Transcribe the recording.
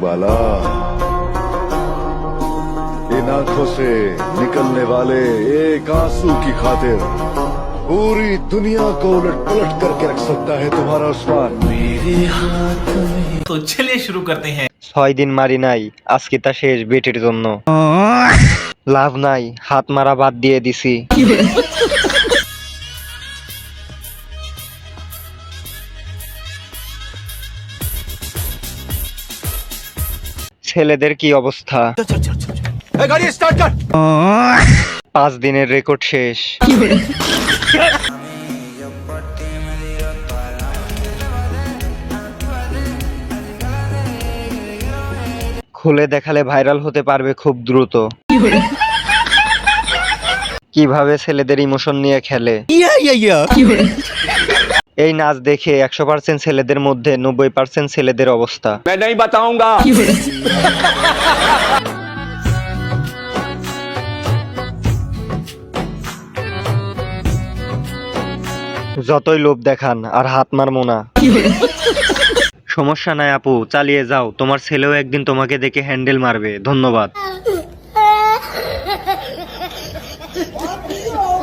बाला इन आंखों से निकलने वाले एक आंसू की खातिर पूरी दुनिया को उलट पलट करके रख सकता है तुम्हारा उस्मान तो चलिए शुरू करते हैं ছয় দিন মারি নাই আজকে তা শেষ বেটির জন্য লাভ নাই হাত মারা বাদ দিয়ে দিছি ছেলেদের কি অবস্থা? পাঁচ দিনের রেকর্ড শেষ। খুলে দেখালে ভাইরাল হতে পারবে খুব দ্রুত। কীভাবে ছেলেদের ইমোশন নিয়ে খেলে? এই নাচ দেখে একশো পার্সেন্ট ছেলেদের মধ্যে নব্বই পার্সেন্ট ছেলেদের অবস্থা। যতই লোভ দেখান আর হাত মার মোনা। সমস্যা নাই আপু চালিয়ে যাও। তোমার ছেলেও একদিন তোমাকে দেখে হ্যান্ডেল মারবে। ধন্যবাদ।